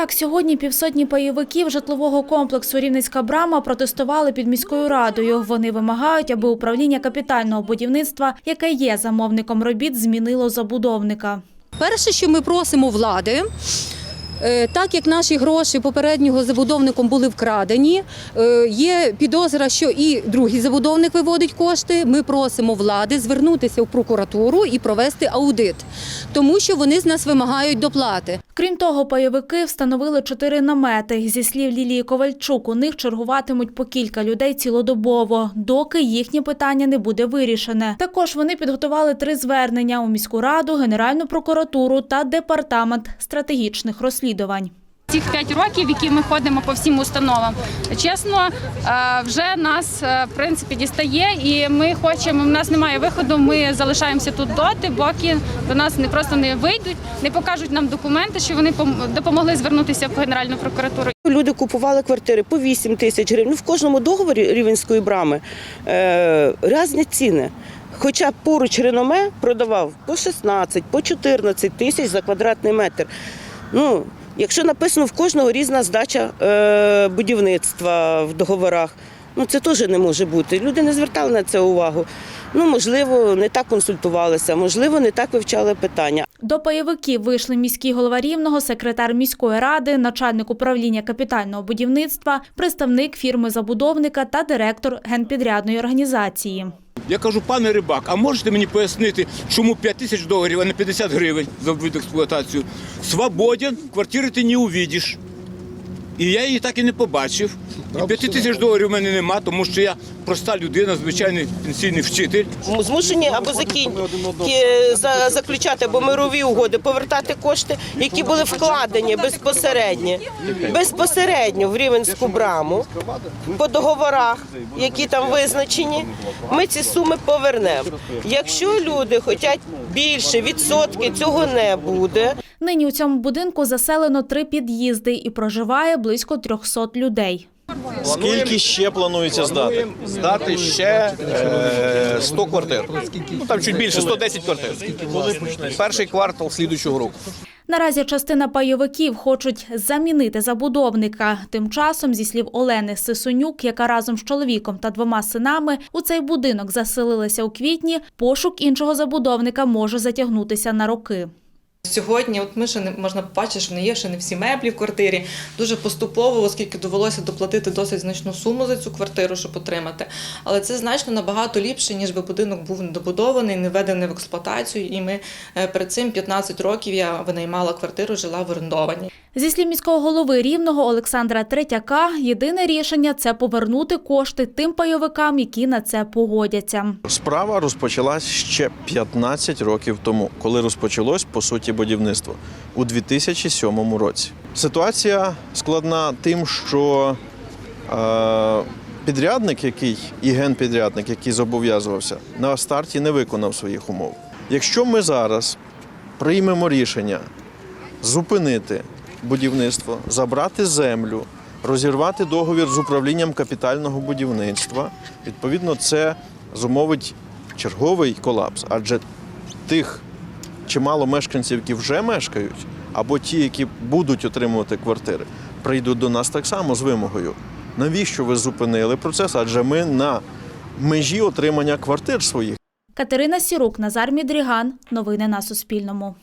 Так, сьогодні півсотні пайовиків житлового комплексу Рівницька брама протестували під міською радою. Вони вимагають, аби управління капітального будівництва, яке є замовником робіт, змінило забудовника. Перше, що ми просимо влади. Е, Так як наші гроші попереднього забудовником були вкрадені, е, є підозра, що і другий забудовник виводить кошти. Ми просимо влади звернутися в прокуратуру і провести аудит, тому що вони з нас вимагають доплати. Крім того, пайовики встановили чотири намети. Зі слів Лілії Ковальчук, у них чергуватимуть по кілька людей цілодобово, доки їхнє питання не буде вирішене. Також вони підготували три звернення у міську раду, Генеральну прокуратуру та департамент стратегічних розслідувань. Цих п'ять років, які ми ходимо по всім установам, чесно, е, вже нас е, в принципі дістає, і ми хочемо. У нас немає виходу. Ми залишаємося тут доти, поки до нас не просто не вийдуть, не покажуть нам документи, що вони пом- допомогли звернутися в Генеральну прокуратуру. Люди купували квартири по 8 тисяч гривень. Ну, В кожному договорі рівенської брами е, різні ціни. Хоча поруч реноме продавав по 16, по 14 тисяч за квадратний метр. Ну, якщо написано в кожного різна здача е, будівництва в договорах, ну це теж не може бути. Люди не звертали на це увагу. Ну, можливо, не так консультувалися, можливо, не так вивчали питання. До пайовиків вийшли міський голова Рівного, секретар міської ради, начальник управління капітального будівництва, представник фірми-забудовника та директор генпідрядної організації. Я кажу, пане рибак, а можете мені пояснити, чому 5 тисяч доларів, а не 50 гривень за експлуатацію? Свободен, квартири ти не увидиш. І я її так і не побачив. І 5 тисяч доларів у мене нема, тому що я проста людина, звичайний пенсійний вчитель. змушені або закін... за- заключати або мирові угоди, повертати кошти, які були вкладені безпосередньо, безпосередньо в Рівенську браму по договорах, які там визначені. Ми ці суми повернемо. Якщо люди хочуть більше відсотки, цього не буде. Нині у цьому будинку заселено три під'їзди і проживає близько 300 людей. Скільки ще планується здати? Здати ще е, 100 квартир. Ну, там чуть більше, 110 квартир. Перший квартал слідуючого року. Наразі частина пайовиків хочуть замінити забудовника. Тим часом, зі слів Олени Сисонюк, яка разом з чоловіком та двома синами у цей будинок заселилася у квітні, пошук іншого забудовника може затягнутися на роки. Сьогодні, от ми ще не можна побачити, що не є ще не всі меблі в квартирі. Дуже поступово, оскільки довелося доплатити досить значну суму за цю квартиру, щоб отримати. Але це значно набагато ліпше, ніж би будинок був недобудований, не введений в експлуатацію. І ми е, перед цим 15 років я винаймала квартиру, жила в орендованій. Зі слів міського голови Рівного Олександра Третяка, єдине рішення це повернути кошти тим пайовикам, які на це погодяться. Справа розпочалась ще 15 років тому, коли розпочалось по суті будівництво у 2007 році. Ситуація складна тим, що е, підрядник, який і генпідрядник, який зобов'язувався, на старті не виконав своїх умов. Якщо ми зараз приймемо рішення зупинити будівництво, забрати землю, розірвати договір з управлінням капітального будівництва. Відповідно, це зумовить черговий колапс, адже тих чимало мешканців, які вже мешкають, або ті, які будуть отримувати квартири, прийдуть до нас так само з вимогою. Навіщо ви зупинили процес? Адже ми на межі отримання квартир своїх. Катерина Сірук, Назар Мідріган. Новини на Суспільному.